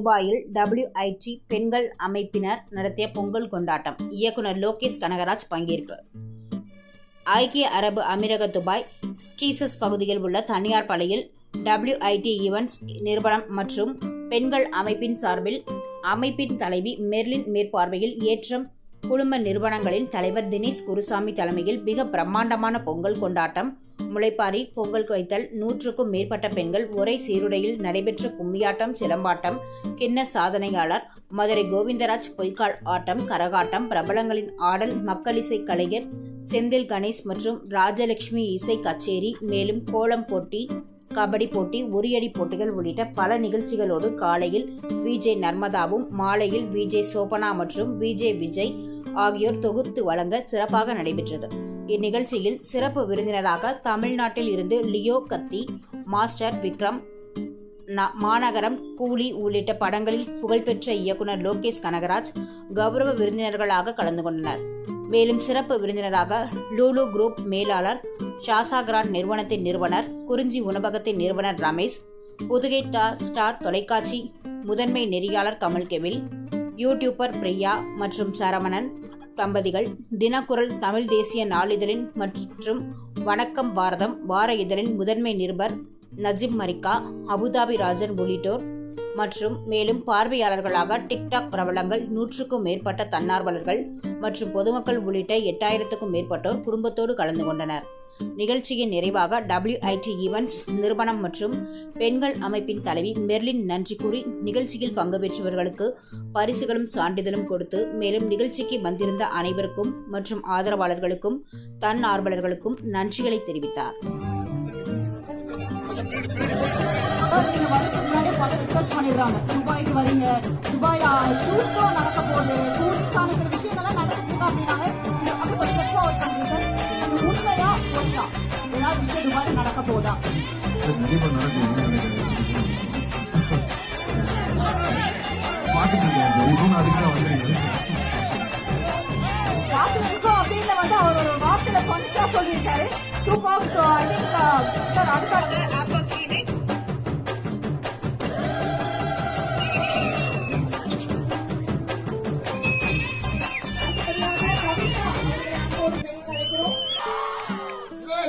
துபாயில் டபிள்யூஐடி பெண்கள் அமைப்பினர் நடத்திய பொங்கல் கொண்டாட்டம். இயக்குனர் லோகேஷ் கனகராஜ் பங்கேற்பு. ஐக்கிய அரபு அமீரக துபாய் ஸ்கீசஸ் பகுதியில் உள்ள தனியார் பள்ளியில் டபிள்யூஐடி ஈவெண்ட்ஸ் நிறுவனம் மற்றும் பெண்கள் அமைப்பின் சார்பில் அமைப்பின் தலைவி மெர்லின் மேற்பார்வையில் ஏற்றம் குழும நிறுவனங்களின் தலைவர் தினேஷ் குருசாமி தலைமையில் மிக பிரம்மாண்டமான பொங்கல் கொண்டாட்டம் முளைப்பாரி பொங்கல் குவைத்தல் நூற்றுக்கும் மேற்பட்ட பெண்கள் ஒரே சீருடையில் நடைபெற்ற கும்மியாட்டம் சிலம்பாட்டம் கிண்ண சாதனையாளர் மதுரை கோவிந்தராஜ் பொய்க்கால் ஆட்டம் கரகாட்டம் பிரபலங்களின் ஆடல் மக்களிசை கலைஞர் செந்தில் கணேஷ் மற்றும் ராஜலட்சுமி இசை கச்சேரி மேலும் கோலம் போட்டி கபடி போட்டி உரியடி போட்டிகள் உள்ளிட்ட பல நிகழ்ச்சிகளோடு காலையில் விஜே நர்மதாவும் மாலையில் விஜே சோபனா மற்றும் விஜே விஜய் ஆகியோர் தொகுத்து வழங்க சிறப்பாக நடைபெற்றது. இந்நிகழ்ச்சியில் சிறப்பு விருந்தினராக தமிழ்நாட்டில் இருந்து லியோ கத்தி மாஸ்டர் விக்ரம் மாநகரம் கூலி உள்ளிட்ட படங்களில் புகழ்பெற்ற இயக்குனர் லோகேஷ் கனகராஜ் கௌரவ விருந்தினர்களாக கலந்து கொண்டனர். மேலும் சிறப்பு விருந்தினராக லூலு குரூப் மேலாளர் ஷாசா கிராண்ட் நிறுவனத்தின் நிறுவனர் குறிஞ்சி உணவகத்தின் நிறுவனர் ரமேஷ் புதுகை ஸ்டார் தொலைக்காட்சி முதன்மை நெறியாளர் கமல் கெவில் யூடியூபர் பிரியா மற்றும் சரவணன் தம்பதிகள் தினக்குரல் தமிழ் தேசிய நாளிதழின் மற்றும் வணக்கம் பாரதம் வார இதழின் முதன்மை நிருபர் நஜிப் மரிக்கா அபுதாபி ராஜன் உள்ளிட்டோர் மற்றும் மேலும் பார்வையாளர்களாக டிக்டாக் பிரபலங்கள் நூற்றுக்கும் மேற்பட்ட தன்னார்வலர்கள் மற்றும் பொதுமக்கள் உள்ளிட்ட எட்டாயிரத்துக்கும் மேற்பட்டோர் குடும்பத்தோடு கலந்து கொண்டனர். நிகழ்ச்சியின் நிறைவாக டபிள்யூஐடி ஈவெண்ட்ஸ் நிறுவனம் மற்றும் பெண்கள் அமைப்பின் தலைவி மெர்லின் நன்றி கூறி நிகழ்ச்சியில் பங்கு பெற்றவர்களுக்கு பரிசுகளும் சான்றிதழும் கொடுத்து மேலும் நிகழ்ச்சிக்கு வந்திருந்த அனைவருக்கும் மற்றும் ஆதரவாளர்களுக்கும் தன்னார்வலர்களுக்கும் நன்றிகளை தெரிவித்தார். ரிசர்ச் பண்ணிடுறாங்க. துபாய்க்கு வரீங்க. துபாய் ஷூட்டும் நடக்க போகுது. அதுக்கு தான் வந்திருக்கேன் பார்த்து இருக்கோம் அப்படின்னு வந்து அவர் ஒரு வார்த்தையில பஞ்சா சொல்லியிருக்காரு. Super so I think sir அடுத்த